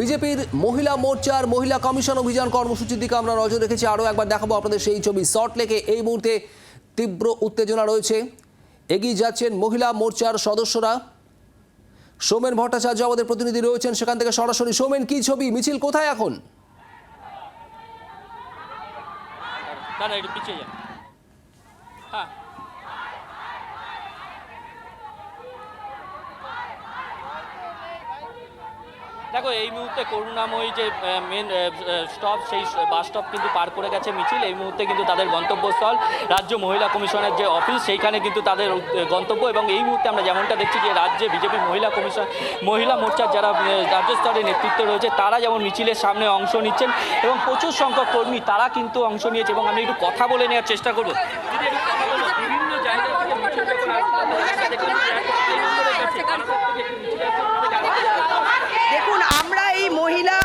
বিজেপির মহিলা মোর্চার মহিলা কমিশন অভিযান কর্মসূচির দিকে আমরা নজর রেখেছি। আরও একবার দেখাবো আপনাদের সেই ছবি। শর্ট লেকে এই মুহূর্তে তীব্র উত্তেজনা রয়েছে। এগিয়ে যাচ্ছেন মহিলা মোর্চার সদস্যরা। সোমেন ভট্টাচার্য আমাদের প্রতিনিধি রয়েছেন সেখান থেকে সরাসরি। সোমেন, কি ছবি? মিছিল কোথায় এখন? হ্যাঁ। দেখো, এই মুহূর্তে করুণাময়ী যে মেন স্টপ সেই বাস স্টপ কিন্তু পার করে গেছে মিছিল। এই মুহূর্তে কিন্তু তাদের গন্তব্যস্থল, রাজ্য মহিলা কমিশনের যে অফিস সেইখানে কিন্তু তাদের গন্তব্য এবং এই মুহূর্তে আমরা যেমনটা দেখছি যে রাজ্যে বিজেপি মহিলা কমিশন, মহিলা মোর্চার যারা রাজ্য স্তরে নেতৃত্ব রয়েছে, তারা যেমন মিছিলের সামনে অংশ নিচ্ছেন এবং প্রচুর সংখ্যক কর্মী, তারা কিন্তু অংশ নিয়েছে এবং আমি একটু কথা বলে নেওয়ার চেষ্টা করব দিদি, একটু কথা বলো। বিভিন্ন জায়গা থেকে মিছিল যখন আসছে, দেখলাম যে এক নম্বরের কাছে, কারণ থেকে একটু মিছিল আসছে, আপনাদের জানাতে চাই। দেখুন আমরা এই মহিলা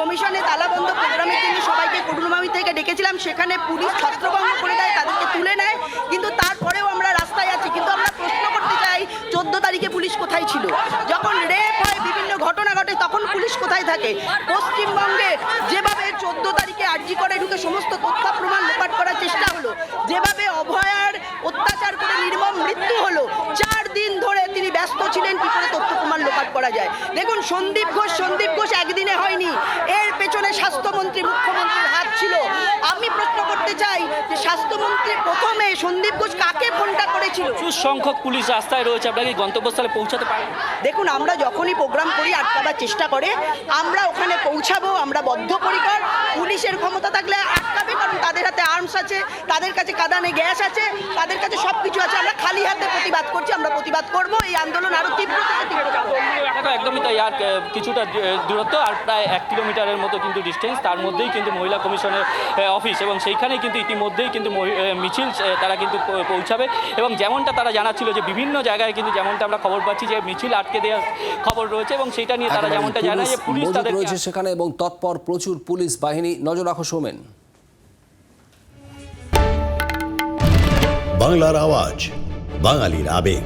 কমিশনে তালাবন্ধ প্রোগ্রামের জন্য সবাইকে করুণাময়ী থেকে ডেকেছিলাম। সেখানে পুলিশ ছত্রভঙ্গ করে দেয়, তাদেরকে তুলে নেয়। কিন্তু তারপরেও আমরা রাস্তায় আছি। কিন্তু আমরা প্রশ্ন করতে চাই, চোদ্দ তারিখে পুলিশ কোথায় ছিল? যখন রেপ হয়, বিভিন্ন ঘটনা ঘটে, তখন পুলিশ কোথায় থাকে? পশ্চিমবঙ্গে যেভাবে চোদ্দ তারিখে আর্জি করে ঢুকে সমস্ত তথ্য প্রমাণ লোপাট করার চেষ্টা হলো, যেভাবে অভয়ার অত্যাচার করে নির্মম মৃত্যু হলো চার দিন ধরে তিনি ব্যস্ত ছিলেন কি করে তথ্য প্রমাণ লোপাট করা যায়। দেখুন সন্দীপ ঘোষ সন্দীপ ঘোষ একদিনে হয়নি। এর পেছনে স্বাস্থ্যমন্ত্রী মুখ্যমন্ত্রীর হাত ছিল। আমি প্রশ্ন করতে চাই যে স্বাস্থ্যমন্ত্রী প্রথমে সন্দীপ ঘোষ কাকে ফোনটা করেছিল? প্রচুর সংখ্যক পুলিশ রাস্তায় রয়েছে আপনাকে গন্তব্যস্থলে পৌঁছাতে পারেন? দেখুন আমরা যখনই প্রোগ্রাম করি আটকাবার চেষ্টা করে আমরা ওখানে পৌঁছাবো আমরা বদ্ধপরিকর। পুলিশের ক্ষমতা থাকলে আটকাবে কারণ তাদের হাতে আর্মস আছে তাদের কাছে কাদানে গ্যাস আছে তাদের কাছে সব কিছু আছে। আমরা খালি হাতে প্রতিবাদ করছি আমরা প্রতিবাদ করব এই আন্দোলন আরও তীব্র থেকে তীব্র একদমই তাই আর কিছুটা দূরত্ব আর প্রায় এক কিলোমিটারের মতো কিন্তু ডিস্টেন্স তার মধ্যেই কিন্তু মহিলা কমিশনের অফিস এবং সেইখানে কিন্তু ইতিমধ্যেই কিন্তু মিছিল তারা কিন্তু পৌঁছাবে এবং যেমনটা তারা জানাচ্ছিল যে বিভিন্ন জায়গায় কিন্তু যেমনটা আমরা খবর পাচ্ছি যে মিছিল আটকে দেওয়ার খবর রয়েছে এবং সেটা নিয়ে তারা যেমনটা জানায় যে পুলিশ পুলিশ তাদের রয়েছে সেখানে এবং তৎপর প্রচুর পুলিশ বাহিনী। নজর রাখো সৌমেন। বাংলার আওয়াজ বাঙালির আবেগ।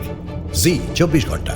জি চব্বিশ ঘণ্টা।